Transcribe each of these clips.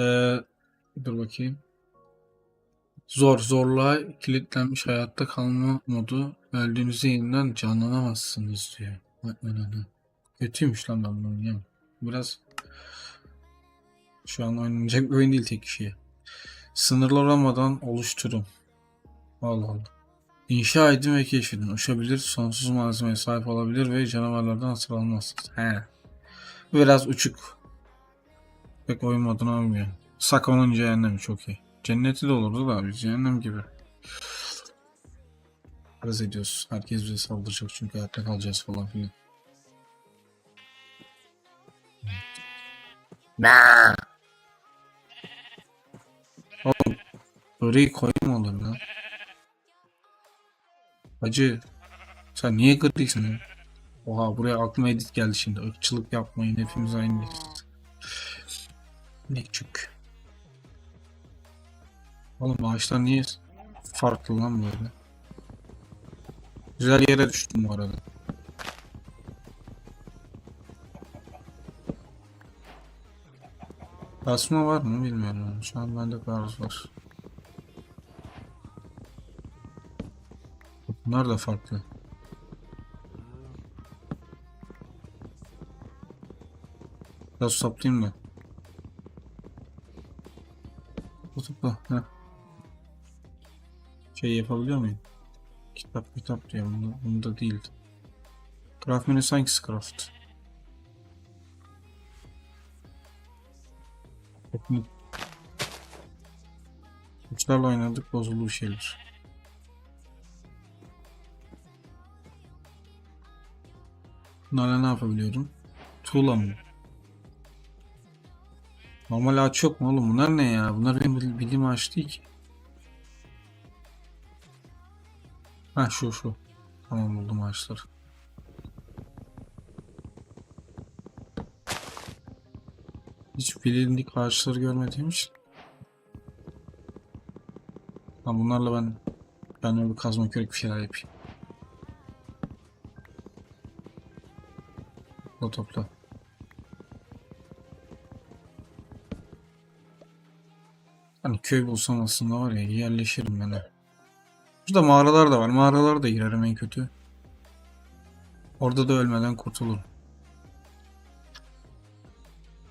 Ee, dur bakayım. Zor, zorluğa kilitlenmiş hayatta kalma modu. Öldüğünüzde yeniden canlanamazsınız diyor. Anana. Kötüymüş lan ben bunu oynayamam. Biraz şu an oynanacak bir oyun değil tek kişiye. Sınırlar olmadan oluşturun. Allah Allah. İnşa edin ve keşfedin. Uçabilir, sonsuz malzemeye sahip olabilir ve canavarlardan hatırlanmazsınız. He. Biraz uçuk. Pek oyun moduna uymuyor. Sakon'un cehennemi çok iyi. Cenneti de olurdu da abi cehennem gibi. Arız ediyoruz. Herkes bize saldıracak çünkü hayatta kalacağız falan filan. Oğlum böreği koyma olur lan. Hacı sen niye ya? Oha buraya aklıma edit geldi şimdi. Irkçılık yapmayın hepimiz aynıyız. Ne küçük. Oğlum ağaçlar niye farklı lan böyle? Güzel yere düştüm bu arada. Basma var mı bilmiyorum. Şu an bende gaz var. Bunlar da farklı. Biraz saplayayım da. Topla. Heh. Şey yapabiliyor muyum? Kitap kitap diyor. Bunda, bunda değil. Craft menüsü hangisi craft? Teknik. Uçlarla oynadık bozuldu şeyler. Bunlarla ne yapabiliyorum? Tuğla mı? Normal ağaç yok mu oğlum? Bunlar ne ya? Bunlar benim bil- bildiğim ağaç değil ki. Ha şu şu. Tamam buldum ağaçları. Hiç bilindik ağaçları görmediğim için. Ha bunlarla ben ben bir kazma kürek bir şeyler yapayım. Topla topla. Hani köy bulsam aslında var ya yerleşirim ben. ha. Burada mağaralar da var. Mağaralara da girerim en kötü. Orada da ölmeden kurtulurum.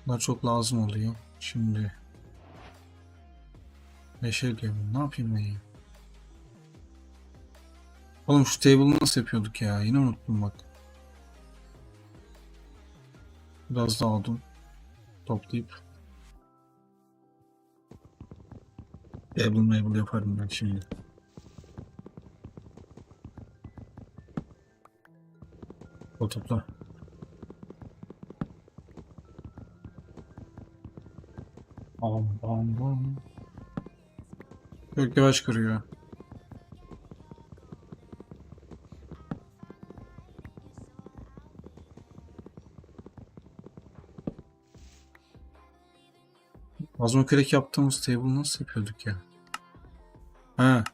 Bunlar çok lazım oluyor. Şimdi. Neşe diyor. Ne yapayım ben ya? Oğlum şu table'ı nasıl yapıyorduk ya? Yine unuttum bak. Biraz daha aldım. Toplayıp. Table mable yaparım ben şimdi. O topla. Bam bam bam. Çok yavaş kırıyor. Azma kürek yaptığımız table nasıl yapıyorduk ya? Ha.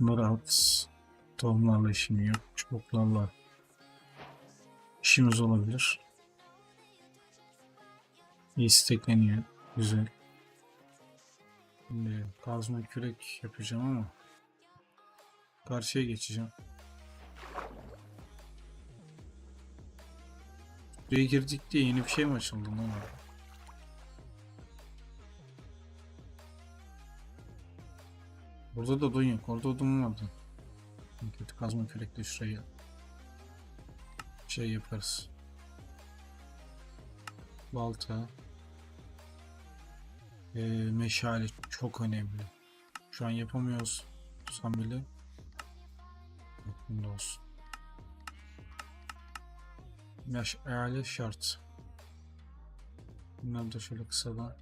Bunları at. Tohumlarla işim yok. Çubuklarla işimiz olabilir. İyi stekleniyor. Güzel. Şimdi kazma kürek yapacağım ama karşıya geçeceğim. Buraya girdik diye yeni bir şey mi açıldı lan orada? Burada da odun yok. Orada odun vardı. Kötü kazma kürekle şurayı şey yaparız. Balta. Ee, meşale çok önemli. Şu an yapamıyoruz. Sen bile. Bunda olsun. Meşale şart. Bunları da şöyle kısadan.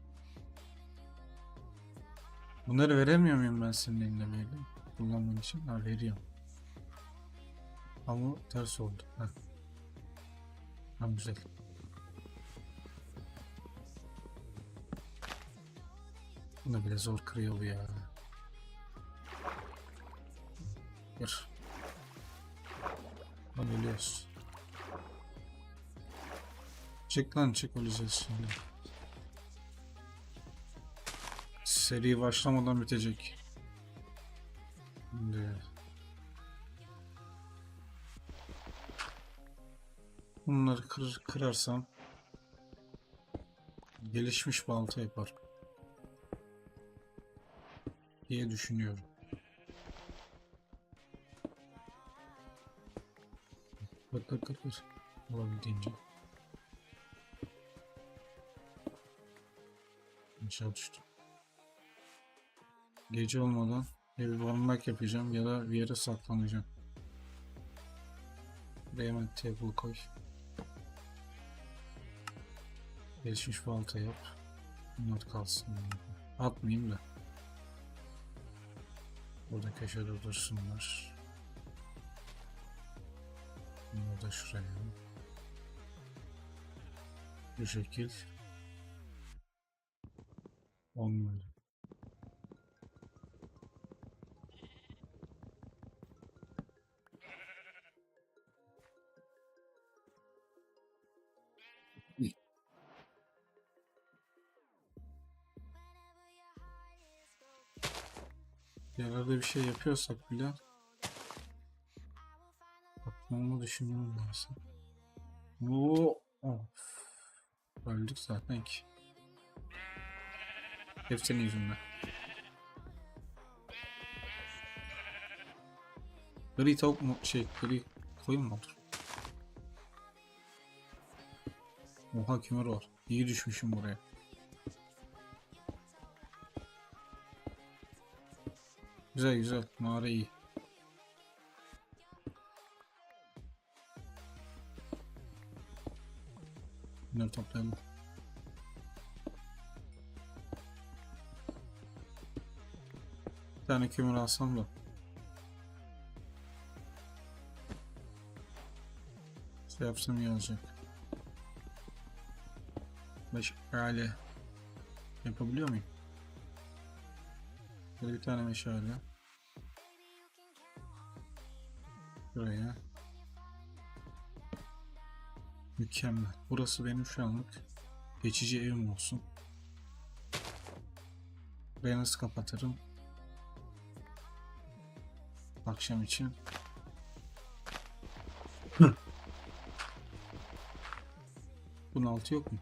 Bunları veremiyor muyum ben senin eline böyle? Kullanman için. Ha veriyorum. Ama ters oldu. Heh. Ha güzel. Bunu bile zor kırıyor bu ya. Kır. Lan ölüyoruz. Çık lan çık öleceğiz şimdi. Seri başlamadan bitecek. Şimdi. Bunları kır, kırarsam gelişmiş balta yapar diye düşünüyorum. Kır kır kır kır. Olabildiğince. Aşağı düştüm. Gece olmadan ya bir barınak yapacağım ya da bir yere saklanacağım. Buraya hemen table koy. Gelişmiş balta yap. Bunlar kalsın. Atmayayım da. Burada köşede dursunlar. Bunu da şuraya. Bu şekil. Olmuyor. Yerlerde bir şey yapıyorsak bile Bakmamı düşünmem lazım. Oo, of. Öldük zaten ki. Hep senin yüzünden. Gri tavuk mu şey gri koyun mu olur? Oha kümer var. İyi düşmüşüm buraya. Güzel güzel. Mağara iyi. Bunları toplayalım. Tane kömür alsam da. Şey yapsam iyi olacak. Meşale. Yapabiliyor muyum? Böyle bir tane meşale. Buraya. Mükemmel. Burası benim şu anlık geçici evim olsun. Burayı nasıl kapatırım? Akşam için. Bunun altı yok mu?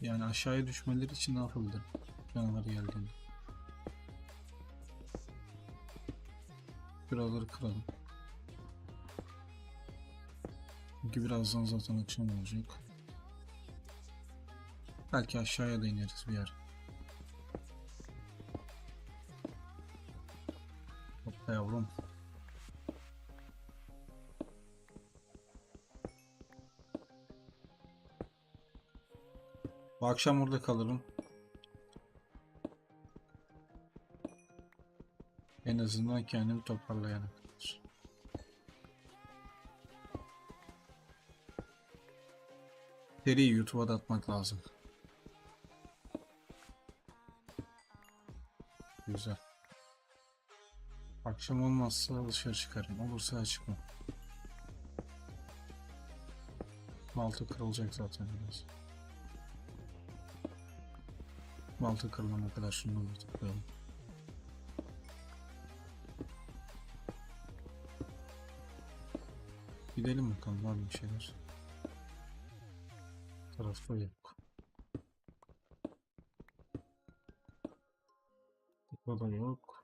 Yani aşağıya düşmeleri için ne yapabilirim? Canavar geldiğinde. Şuraları kıralım. Çünkü birazdan zaten akşam olacak. Belki aşağıya da ineriz bir yer. Yavrum. Bu akşam orada kalırım. En azından kendimi toparlayana kadar. Seriyi YouTube'a da atmak lazım. Güzel. Akşam olmazsa dışarı çıkarım. Olursa çıkmam. Balta kırılacak zaten biraz. Balta kırılana kadar şunu da tıklayalım. Gidelim bakalım var mı bir şeyler. Tarafta yok. Burada yok.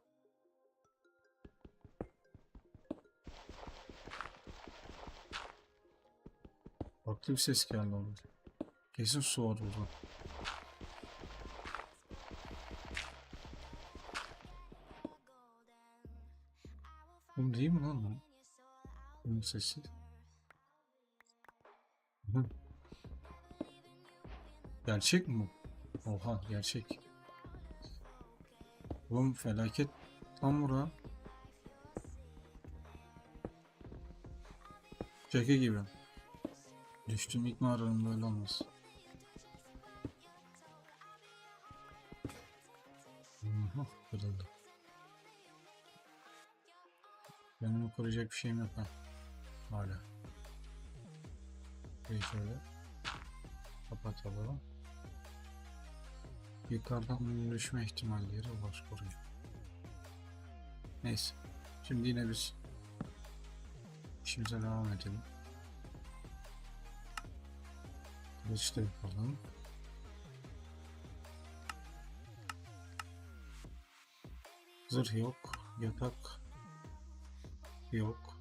Farklı bir ses geldi orada. Kesin su var burada. Bu değil mi lan bu? Bunun sesi. Gerçek mi bu? Oha gerçek. Oğlum felaket tam bura. Şaka gibi. Düştüm ilk mağaranın böyle olmaz. Aha, kırıldı. Kendimi koruyacak bir şeyim yok ha. hala. Burayı şöyle kapatalım. Yukarıdan düşme ihtimalleri var buraya. Neyse. Şimdi yine biz işimize devam edelim. Kılıç da yapalım. Zırh yok. Yatak yok.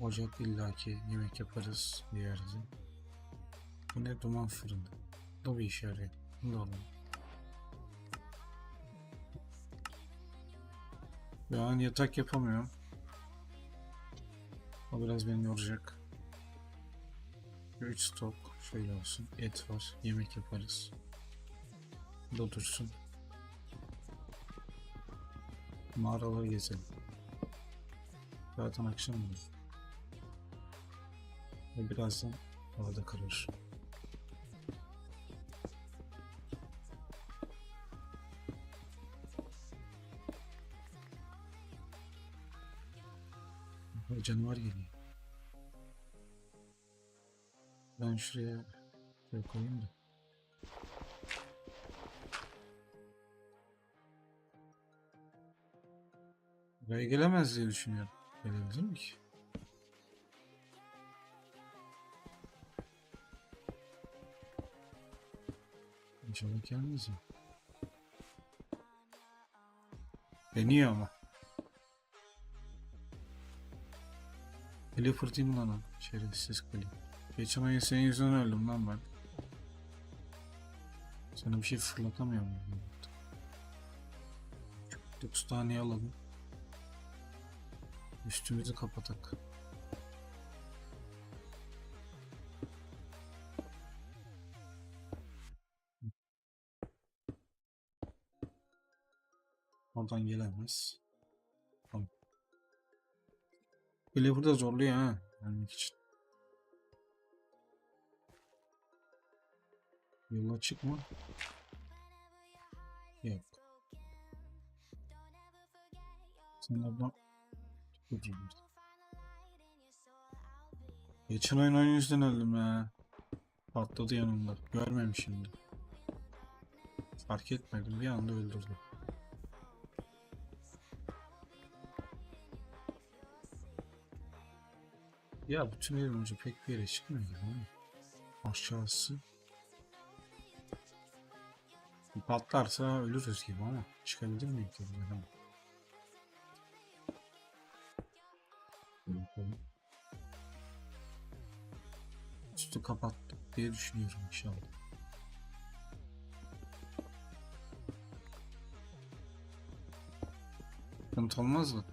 Ocak illaki yemek yaparız bir yerde. Bu ne duman fırını. Bu bir yarıyor. Bunu da alalım. Ben yatak yapamıyorum. O biraz beni yoracak. 3 stok şöyle olsun. Et var. Yemek yaparız. Bu da dursun. Mağaraları gezelim. Zaten akşam oldu. Ve birazdan havada kararır. Canavar geliyor. Ben şuraya şöyle koyayım da. Buraya gelemez diye düşünüyorum. Gelebilir mi ki? İnşallah gelmez ya. Deniyor ama. Clifford mi lan o? Şerefsiz Clifford. Geçen ay senin yüzünden öldüm lan ben. Sana bir şey fırlatamıyor muyum? 9 tane alalım. Üstümüzü kapatak. Oradan gelemez. Tamam. Bile burada zorluyor ha. Gelmek için. Yola çıkma. Yok. Sen oradan Ucuymuş. Geçen oyun oyun yüzünden öldüm ya. Patladı yanımda. Görmemişimdi. Fark etmedim. Bir anda öldürdü. Ya bütün el önce pek bir yere çıkmıyor ama. Aşağısı. Patlarsa ölürüz gibi ama çıkabilir miyim ki buradan? Üstü kapattık diye düşünüyorum inşallah. Sıkıntı olmaz mı?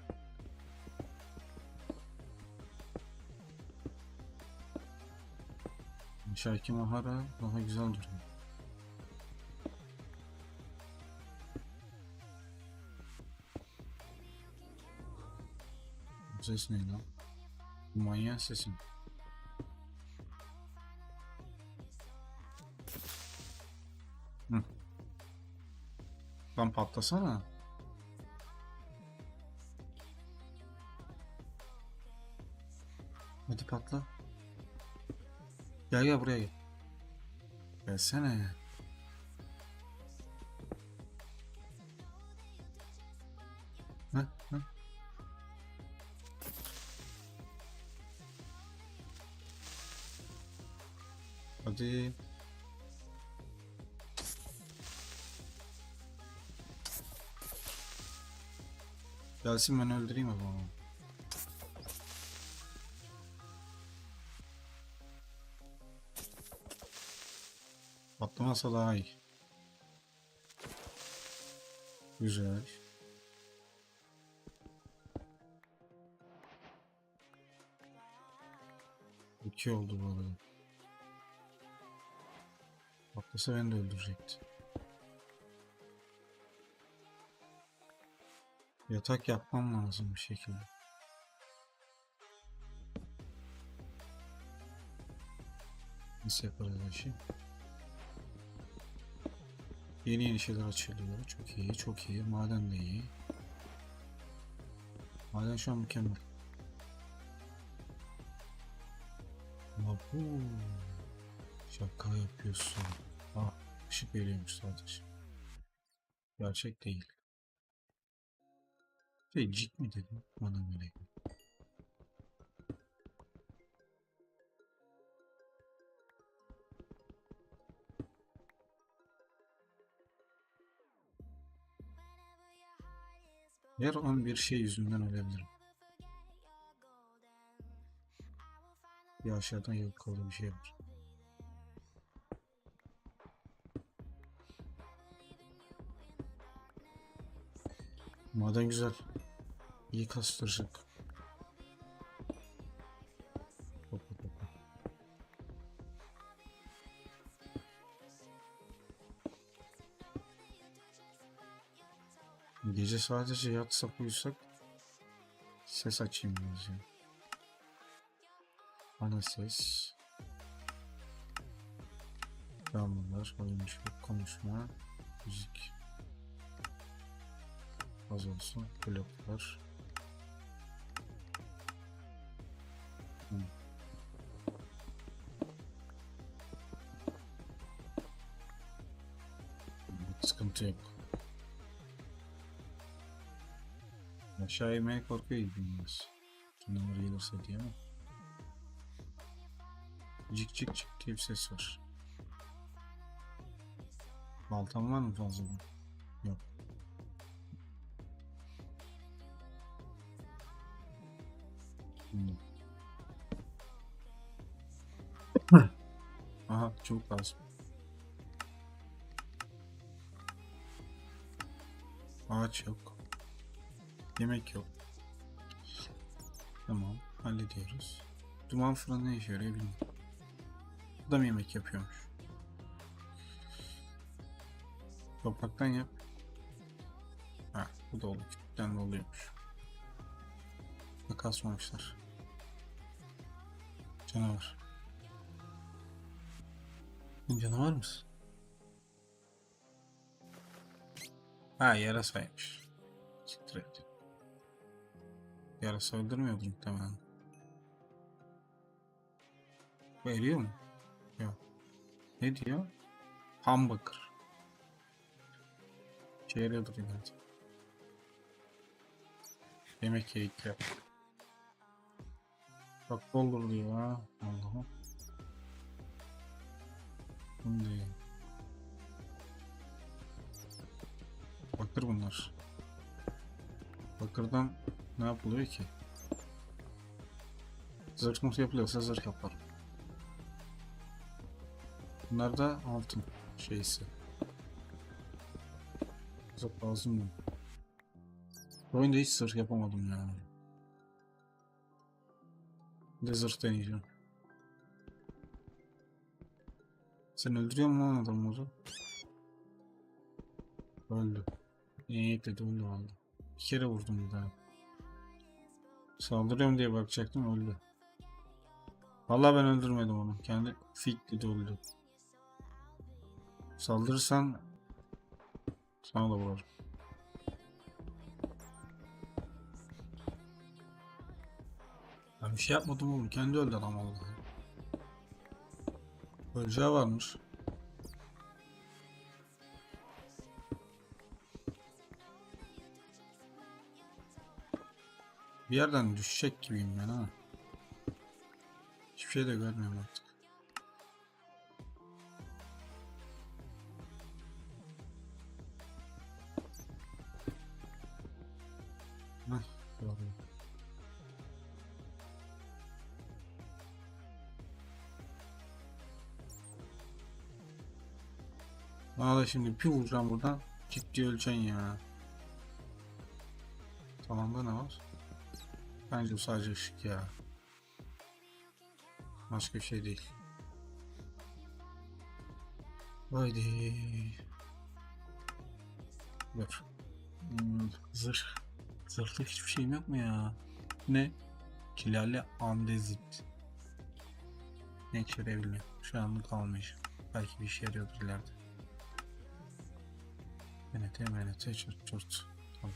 Şarkı Mahara daha güzel duruyor. Ses ne lan? Manyak sesin. Hı. Lan patlasana. Hadi patla. Gel gel buraya gel. Gelsene. Hadi. Gelsin ben öldüreyim o zaman. Patlamasa daha iyi. Güzel. İki oldu bu arada. Patlasa beni de öldürecekti. Yatak yapmam lazım bir şekilde. Nasıl yaparız o işi? Yeni yeni şeyler açılıyor. Çok iyi, çok iyi. Maden de iyi. Maden şu an mükemmel. Abu. Şaka yapıyorsun. Ah, ışık veriyormuş sadece. Gerçek değil. Şey, cik mi dedim? Bana göre. Her an bir şey yüzünden ölebilirim. Bir aşağıdan yok kaldı bir şey var. Maden güzel. İyi kastıracak. Gece sadece yatsak uyusak ses açayım biraz. Ana ses. Damlalar, oyuncu, konuşma, müzik. Az olsun. Bloklar. Hı. Sıkıntı yok. Aşağı inmeye korkuyor gibiyim biraz. Canavar gelirse diye ama. Cik cik cik diye bir ses var. Baltam var mı fazladan? Yok. Aha çubuk lazım. Ağaç yok. Yemek yok. Tamam hallediyoruz. Duman fırını ne işe yarıyor bilmiyorum. Bu da mı yemek yapıyormuş? Topraktan yap. Ha bu da oldu. Küçükten de oluyormuş. Kasmamışlar. Canavar. Canavar mısın? Ha yarasaymış. Siktir et. Yarasa öldürmüyordu muhtemelen. Bu eriyor mu? Yok. Ne diyor? Hamburger. İşe yarıyordur ileride. Yemek yiyik ya. Bak olur ya. Allah'ım. Şimdi. Bakır bunlar. Bakırdan ne yapılıyor ki? Zırh mı yapılıyorsa zırh yaparım. Bunlar da altın şeysi. Çok lazım? Bu oyunda hiç zırh yapamadım ya. Bir de zırh deneyeceğim. Sen öldürüyor musun lan adamları? Öldü. İyi dedi öldü valla. Bir kere vurdum bir daha. Saldırıyorum diye bakacaktım öldü. Vallahi ben öldürmedim onu. Kendi fit dedi öldü. Saldırırsan sana da vurarım. Bir şey yapmadım oğlum. Kendi öldü adam vallahi. Öleceği varmış. Bir yerden düşecek gibiyim ben ha. Hiçbir şey de görmüyorum artık. Şimdi bir vuracağım buradan. Ciddi öleceksin ya. Tamam da ne var? Bence bu sadece ışık ya. Başka bir şey değil. Haydi. Dur. Hmm, zırh. Zırhta hiçbir şeyim yok mu ya? Ne? Kilale andezit. Ne yarayabiliyor? Şu anlık almayacağım. Belki bir işe yarıyordur ileride. MNT, MNT, çort çort. Tamam.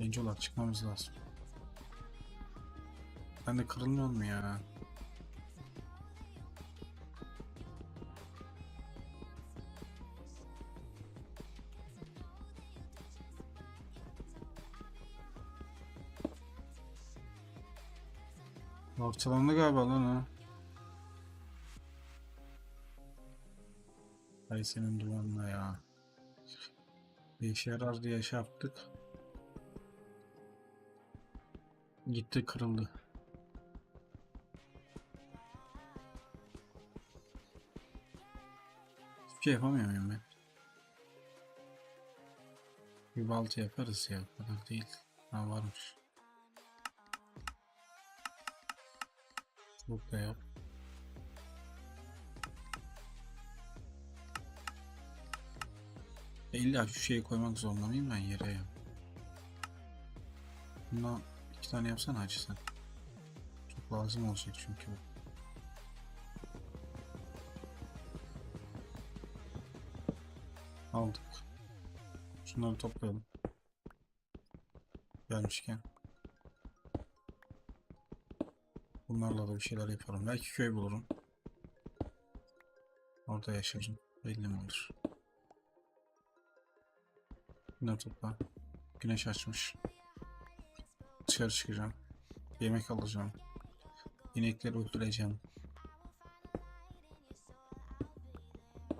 Birinci olarak çıkmamız lazım. Ben de kırılmıyor mu ya? Ortalandı galiba lan ha. Ay senin dumanla ya. Bir işe yarar diye şey yaptık. Gitti kırıldı. Hiçbir şey yapamıyor muyum ben? Bir balta yaparız ya. O kadar değil. Ha varmış. Çubuk da yap. E illa şu şeyi koymak zorunda mıyım ben yere ya? Bundan iki tane yapsana acı. Çok lazım olacak çünkü bu. Aldık. Şunları toplayalım. Gelmişken. Bunlarla da bir şeyler yaparım. Belki köy bulurum. Orada yaşarım. Belli mi olur? Bunları topla. Güneş açmış. Dışarı çıkacağım. Yemek alacağım. İnekleri öldüreceğim.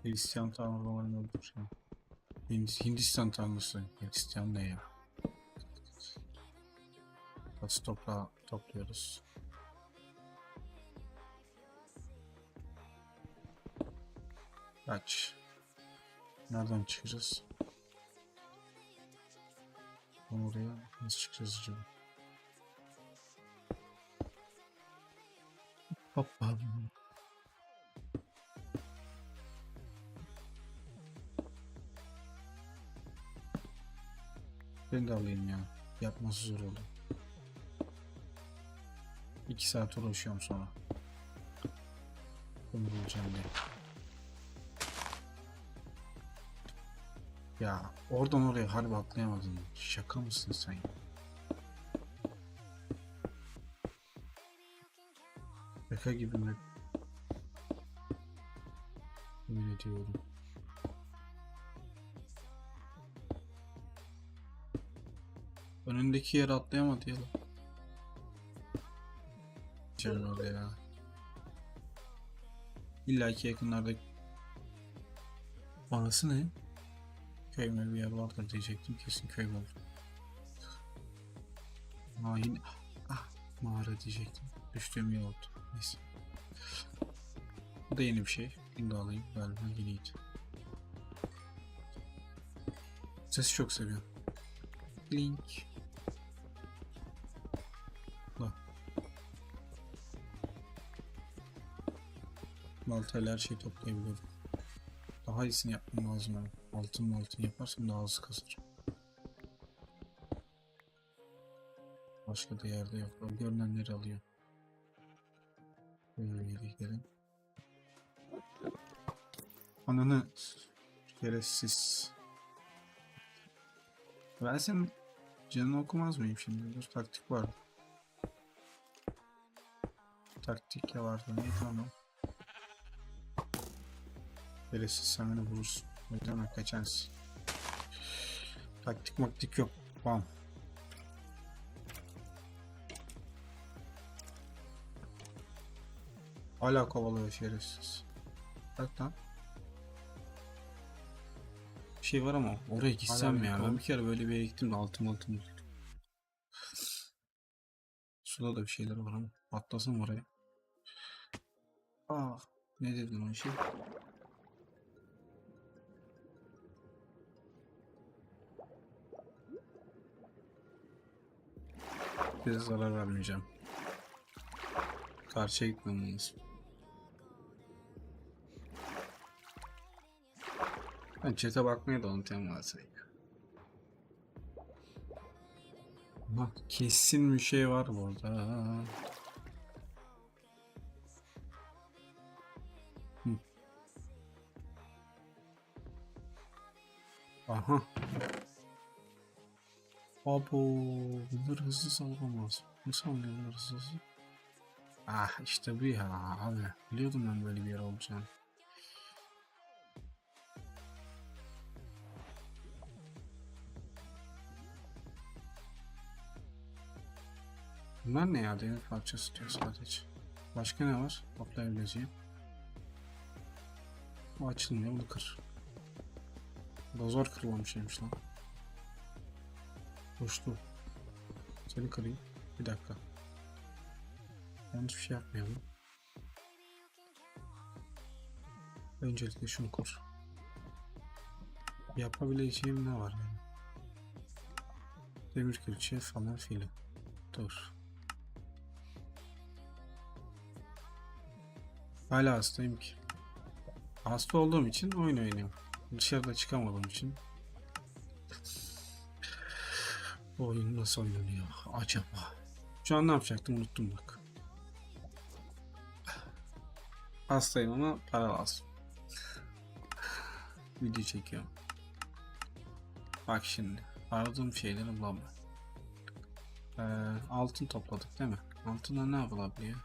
Hristiyan tanrılarını öldüreceğim. Hind- Hindistan tanrısı. Hristiyan ne ya? Taşı toprağı topluyoruz. Kaç. Nereden çıkacağız? Oraya nasıl çıkacağız acaba? Hoppa. Ben de alayım ya. Yapması zor oldu. İki saat uğraşıyorum sonra. Bunu bulacağım diye. Ya oradan oraya harbi atlayamadın. Şaka mısın sen? ya? Şaka gibi mi? Yemin ediyorum. Önündeki yere atlayamadı ya. Orada ya. İlla ki yakınlarda Orası ne? Köy mü bir yer diyecektim. Kesin köy var. Aa yine... Ah mağara diyecektim. Düştüğüm yer oldu. Neyse. Bu da yeni bir şey. Bunu alayım. Galiba yeniydi. Sesi çok seviyorum. Link. Baltayla her şeyi toplayabiliyorum. Daha iyisini yapmam lazım abi. Altın altın yaparsam daha hızlı kazanırım. Başka da yerde yok. O görünenleri alıyor. Böyle gidelim. Ananı şerefsiz. Ben senin canını okumaz mıyım şimdi? Dur taktik var. Taktik ya vardı. Neydi o? Şerefsiz sen beni vurursun. Yüzden kaçarsın. Taktik maktik yok. Bam. Hala kovalıyor şerefsiz. Bak lan. Bir şey var ama oraya gitsem Hala ya. Ben bir kere böyle bir yere gittim de altım altım. Suda da bir şeyler var ama atlasam oraya. Ah ne dedim o şey? Bize zarar vermeyeceğim. Karşıya gitmem lazım. Ben chat'e bakmayı da unutuyorum bazen. Bak kesin bir şey var burada. Aha. Abo, bunlar hızlı sallamaz. Nasıl anlıyorlar hızlı? Ah işte bu ya abi. Biliyordum ben böyle bir yer olacağını. Bunlar ne ya? Demir parçası diyor sadece. Başka ne var? Toplayabileceğim. Bu açılmıyor. Bunu kır. Bu da zor kırılan lan. Boşlu. Seni kırayım. Bir dakika. Yanlış bir şey yapmayalım. Öncelikle şunu kur. Yapabileceğim ne var yani? Demir külçe falan filan. Dur. Hala hastayım ki. Hasta olduğum için oyun oynuyorum. Dışarıda çıkamadığım için. Bu oyun nasıl oynanıyor acaba? Şu an ne yapacaktım unuttum bak. Hastayım ama para lazım. Video çekiyorum. Bak şimdi. Aradığım şeyleri bulamam. Ee, altın topladık değil mi? Altından ne yapılabiliyor?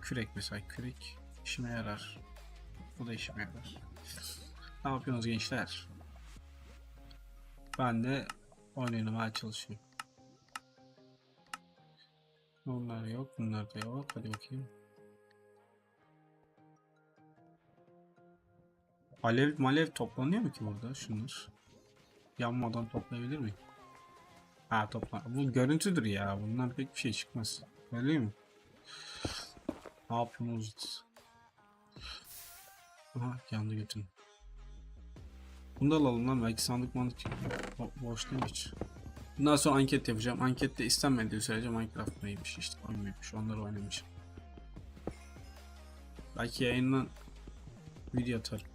Kürek mesela kürek işime yarar. Bu da işime yarar. Ne yapıyorsunuz gençler? Ben de oynamaya çalışıyorum. Bunlar yok, bunlar da yok. Hadi bakayım. Alev malev toplanıyor mu ki burada şunlar? Yanmadan toplayabilir miyim? Ha topla. Bu görüntüdür ya. Bundan pek bir şey çıkmaz. Öyle değil mi? Ne yapıyorsunuz? Aha yandı götün. Bunu da alalım lan. Belki sandık mandık Bo boş değil hiç. Bundan sonra anket yapacağım. Ankette istenmediği sürece Minecraft neymiş işte oynuyormuş. Onları oynamışım. Belki yayından video atarım.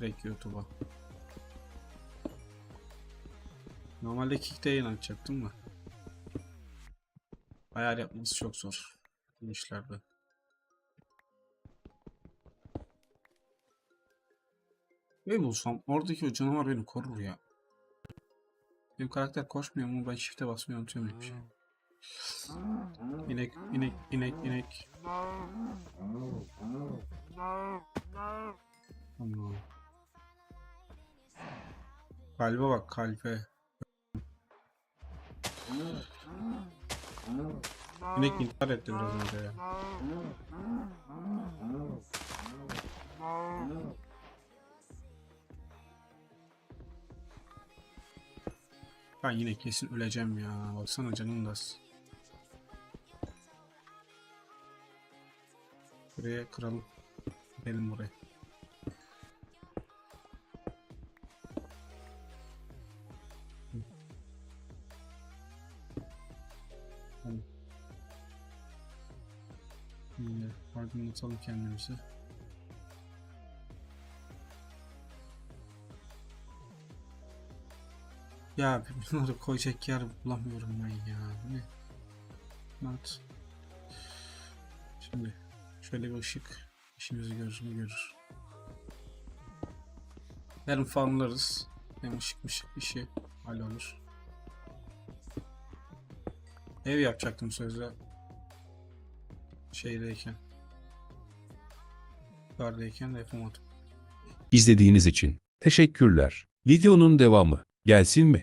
Direkt YouTube'a. Normalde Kick'te yayın açacaktım da. Ayar yapması çok zor. Bu işlerde. Ne bulsam oradaki o canavar beni korur ya. Benim karakter koşmuyor mu? Ben shift'e basmayı unutuyorum hiçbir şey. İnek, inek, inek, inek. Tamam. Kalbe bak kalbe. İnek intihar etti biraz önce ya. Ben yine kesin öleceğim ya. Baksana canım az. Buraya kıralım. Gidelim buraya. Yine aydınlatalım kendimizi. Ya bunları koyacak yer bulamıyorum ben ya. Ne? Mat. Şimdi şöyle bir ışık işimizi görür görür. Yarın farmlarız. Hem ışık mışık işi hallolur. Ev yapacaktım sözde. Şeydeyken. Yukarıdayken de yapamadım. İzlediğiniz için teşekkürler. Videonun devamı gelsin mi?